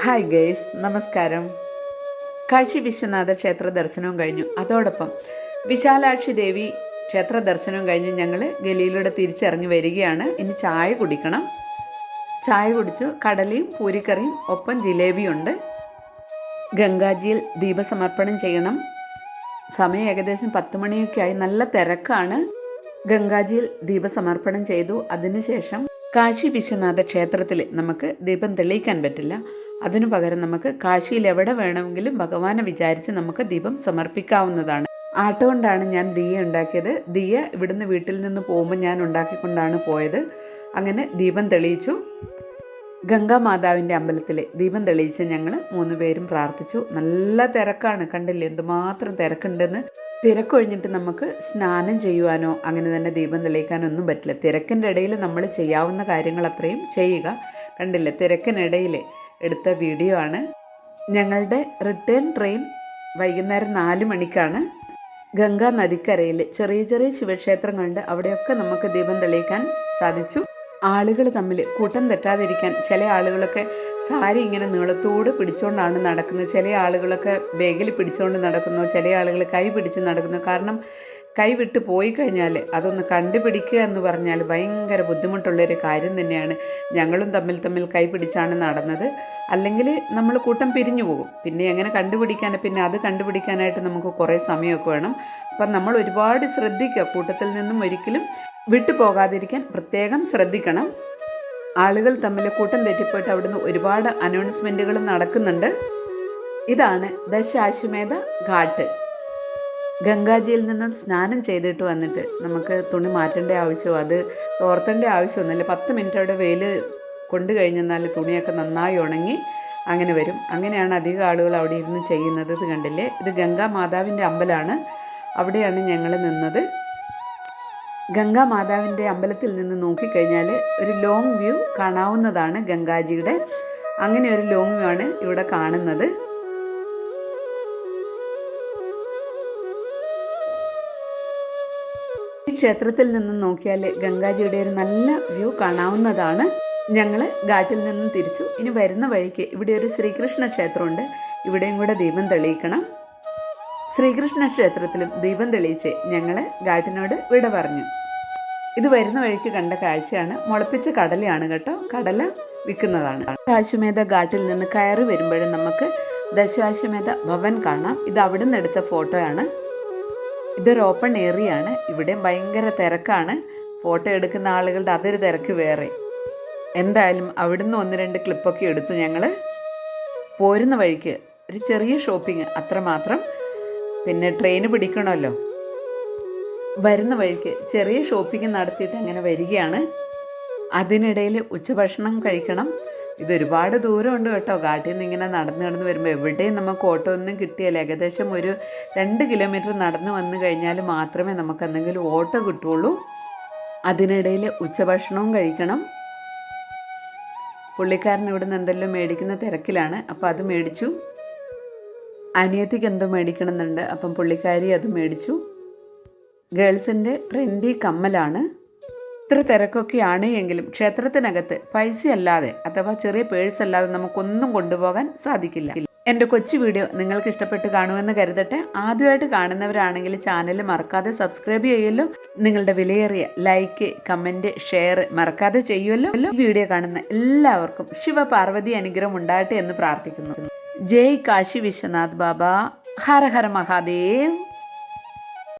Hi guys നമസ്കാരം. കാശി വിശ്വനാഥ ക്ഷേത്ര ദർശനവും കഴിഞ്ഞു. അതോടൊപ്പം വിശാലാക്ഷി ദേവി ക്ഷേത്ര ദർശനവും കഴിഞ്ഞ് ഞങ്ങൾ ഗലിയിലൂടെ തിരിച്ചിറങ്ങി വരികയാണ്. ഇനി ചായ കുടിക്കണം. ചായ കുടിച്ചു. കടലയും പൂരിക്കറിയും ഒപ്പം ജിലേബിയുണ്ട് ഗംഗാജിയിൽ ദീപസമർപ്പണം ചെയ്യണം. സമയം ഏകദേശം പത്ത് മണിയൊക്കെ ആയി. നല്ല തിരക്കാണ്. ഗംഗാജിയിൽ ദീപസമർപ്പണം ചെയ്തു. അതിനുശേഷം കാശി വിശ്വനാഥ ക്ഷേത്രത്തിൽ നമുക്ക് ദീപം തെളിയിക്കാൻ പറ്റില്ല. അതിനു പകരം നമുക്ക് കാശിയിൽ എവിടെ വേണമെങ്കിലും ഭഗവാനെ വിചാരിച്ച് നമുക്ക് ദീപം സമർപ്പിക്കാവുന്നതാണ്. ആട്ടുകൊണ്ടാണ് ഞാൻ ദിയ ഉണ്ടാക്കിയത്. ദിയ ഇവിടുന്ന് വീട്ടിൽ നിന്ന് പോകുമ്പോൾ ഞാൻ ഉണ്ടാക്കിക്കൊണ്ടാണ് പോയത്. അങ്ങനെ ദീപം തെളിയിച്ചു. ഗംഗാമാതാവിന്റെ അമ്പലത്തിൽ ദീപം തെളിയിച്ച് ഞങ്ങൾ മൂന്ന് പേരും പ്രാർത്ഥിച്ചു. നല്ല തിരക്കാണ്. കണ്ടില്ലേ? എന്തുമാത്രം തിരക്കുണ്ടെന്ന്. തിരക്കൊഴിഞ്ഞിട്ട് നമുക്ക് സ്നാനം ചെയ്യുവാനോ അങ്ങനെ തന്നെ ദീപം തെളിയിക്കാനോ ഒന്നും പറ്റില്ല. തിരക്കിന്റെ ഇടയിൽ നമ്മൾ ചെയ്യാവുന്ന കാര്യങ്ങൾ അത്രയും ചെയ്യുക. കണ്ടില്ലേ? തിരക്കിനിടയിൽ എടുത്ത വീഡിയോ ആണ്. ഞങ്ങളുടെ റിട്ടേൺ ട്രെയിൻ വൈകുന്നേരം നാല് മണിക്കാണ്. ഗംഗാ നദിക്കരയിൽ ചെറിയ ചെറിയ ശിവക്ഷേത്രങ്ങളുണ്ട്. അവിടെയൊക്കെ നമുക്ക് ദീപം തെളിയിക്കാൻ സാധിച്ചു. ആളുകൾ തമ്മിൽ കൂട്ടം തെറ്റാതിരിക്കാൻ ചില ആളുകളൊക്കെ സാരി ഇങ്ങനെ നീളത്തോട് പിടിച്ചുകൊണ്ടാണ് നടക്കുന്നത്. ചില ആളുകളൊക്കെ ബേഗിൽ പിടിച്ചുകൊണ്ട് നടക്കുന്നു. ചില ആളുകൾ കൈ പിടിച്ച് നടക്കുന്നു. കാരണം കൈ വിട്ട് പോയി കഴിഞ്ഞാൽ അതൊന്ന് കണ്ടുപിടിക്കുക എന്ന് പറഞ്ഞാൽ ഭയങ്കര ബുദ്ധിമുട്ടുള്ളൊരു കാര്യം തന്നെയാണ്. ഞങ്ങളും തമ്മിൽ തമ്മിൽ കൈ പിടിച്ചാണ് നടന്നത്. അല്ലെങ്കിൽ നമ്മൾ കൂട്ടം പിരിഞ്ഞു പോകും. പിന്നെ എങ്ങനെ കണ്ടുപിടിക്കാൻ പിന്നെ അത് കണ്ടുപിടിക്കാനായിട്ട് നമുക്ക് കുറേ സമയമൊക്കെ വേണം. അപ്പം നമ്മൾ ഒരുപാട് ശ്രദ്ധിക്കുക. കൂട്ടത്തിൽ നിന്നും ഒരിക്കലും വിട്ടു പോകാതിരിക്കാൻ പ്രത്യേകം ശ്രദ്ധിക്കണം. ആളുകൾ തമ്മിൽ കൂട്ടം തെറ്റിപ്പോയിട്ട് അവിടുന്ന് ഒരുപാട് അനൗൺസ്മെന്റുകൾ നടക്കുന്നുണ്ട്. ഇതാണ് ദശാശ്വമേധ ഘാട്ട്. ഗംഗാജിയിൽ നിന്നും സ്നാനം ചെയ്തിട്ട് വന്നിട്ട് നമുക്ക് തുണി മാറ്റേണ്ട ആവശ്യമോ അത് ഓർത്തേണ്ട ആവശ്യമൊന്നുമില്ല. പത്ത് മിനിറ്റ് അവിടെ വെയിൽ കൊണ്ടു കഴിഞ്ഞെന്നാൽ തുണിയൊക്കെ നന്നായി ഉണങ്ങി അങ്ങനെ വരും. അങ്ങനെയാണ് അധികം ആളുകൾ അവിടെ ഇരുന്ന് ചെയ്യുന്നത് ഇത് കണ്ടില്ലേ? ഇത് ഗംഗാ മാതാവിന്റെ അമ്പലമാണ് അവിടെയാണ് ഞങ്ങൾ നിന്നത്. ഗംഗാ മാതാവിന്റെ അമ്പലത്തിൽ നിന്ന് നോക്കിക്കഴിഞ്ഞാൽ ഒരു ലോങ് വ്യൂ കാണാവുന്നതാണ് ഗംഗാജിയുടെ. അങ്ങനെ ഒരു ലോങ് വ്യൂ ആണ് ഇവിടെ കാണുന്നത്. ഈ ക്ഷേത്രത്തിൽ നിന്ന് നോക്കിയാൽ ഗംഗാജിയുടെ ഒരു നല്ല വ്യൂ കാണാവുന്നതാണ്. ഞങ്ങൾ ഘാട്ടിൽ നിന്നും തിരിച്ചു. ഇനി വരുന്ന വഴിക്ക് ഇവിടെ ഒരു ശ്രീകൃഷ്ണ ക്ഷേത്രമുണ്ട്. ഇവിടെയും കൂടെ ദീപം തെളിയിക്കണം. ശ്രീകൃഷ്ണ ക്ഷേത്രത്തിലും ദീപം തെളിയിച്ച് ഞങ്ങൾ ഘാട്ടിനോട് വിട പറഞ്ഞു. ഇത് വരുന്ന വഴിക്ക് കണ്ട കാഴ്ചയാണ് മുളപ്പിച്ച കടലയാണ് കേട്ടോ. കടല വിൽക്കുന്നതാണ്. ദശാശ്വമേധ ഘാട്ടിൽ നിന്ന് കയറി വരുമ്പോഴും നമുക്ക് ദശാശ്വമേധ ഭവൻ കാണാം. ഇത് അവിടെ നിന്ന് എടുത്ത ഫോട്ടോയാണ്. ഇതൊരു ഓപ്പൺ ഏരിയ ആണ്. ഇവിടെ ഭയങ്കര തിരക്കാണ്. ഫോട്ടോ എടുക്കുന്ന ആളുകളുടെ അതൊരു തിരക്ക് വേറെ. എന്തായാലും അവിടുന്ന് ഒന്ന് രണ്ട് ക്ലിപ്പൊക്കെ എടുത്ത് ഞങ്ങൾ പോരുന്ന വഴിക്ക് ഒരു ചെറിയ ഷോപ്പിംഗ് അത്രമാത്രം പിന്നെ ട്രെയിൻ പിടിക്കണമല്ലോ. വരുന്ന വഴിക്ക് ചെറിയ ഷോപ്പിംഗ് നടത്തിയിട്ട് അങ്ങനെ വരികയാണ്. അതിനിടയിൽ ഉച്ചഭക്ഷണം കഴിക്കണം. ഇതൊരുപാട് ദൂരമുണ്ട് കേട്ടോ. കാട്ടിൽ നിന്ന് ഇങ്ങനെ നടന്ന് നടന്ന് വരുമ്പോൾ എവിടെയും നമുക്ക് ഓട്ടോ ഒന്നും കിട്ടിയാൽ ഏകദേശം ഒരു രണ്ട് കിലോമീറ്റർ നടന്ന് വന്നു കഴിഞ്ഞാൽ മാത്രമേ നമുക്ക് എന്തെങ്കിലും ഓട്ടോ കിട്ടുള്ളൂ. അതിനിടയിൽ ഉച്ചഭക്ഷണവും കഴിക്കണം. പുള്ളിക്കാരൻ ഇവിടെ നിന്ന് എന്തെല്ലാം മേടിക്കുന്ന തിരക്കിലാണ്. അപ്പോൾ അത് മേടിച്ചു. അനിയത്തിക്ക് എന്തോ മേടിക്കണമെന്നുണ്ട്. അപ്പം പുള്ളിക്കാരി അത് മേടിച്ചു. ഗേൾസിന്റെ ട്രെൻഡി കമ്മലാണ്. ഇത്ര തിരക്കൊക്കെയാണ് എങ്കിലും ക്ഷേത്രത്തിനകത്ത് പൈസയല്ലാതെ അഥവാ ചെറിയ പേഴ്സ് അല്ലാതെ നമുക്കൊന്നും കൊണ്ടുപോകാൻ സാധിക്കില്ല. എന്റെ കൊച്ചു വീഡിയോ നിങ്ങൾക്ക് ഇഷ്ടപ്പെട്ട് കാണുമെന്ന് കരുതട്ടെ. ആദ്യമായിട്ട് കാണുന്നവരാണെങ്കിൽ ചാനൽ മറക്കാതെ സബ്സ്ക്രൈബ് ചെയ്യുമല്ലോ. നിങ്ങളുടെ വിലയേറിയ ലൈക്ക് കമന്റ് ഷെയർ മറക്കാതെ ചെയ്യുമല്ലോ. വീഡിയോ കാണുന്ന എല്ലാവർക്കും ശിവപാർവതി അനുഗ്രഹം ഉണ്ടാകട്ടെ എന്ന് പ്രാർത്ഥിക്കുന്നു. ജയ് കാശി വിശ്വനാഥ് ബാബ. ഹര ഹര മഹാദേവ്.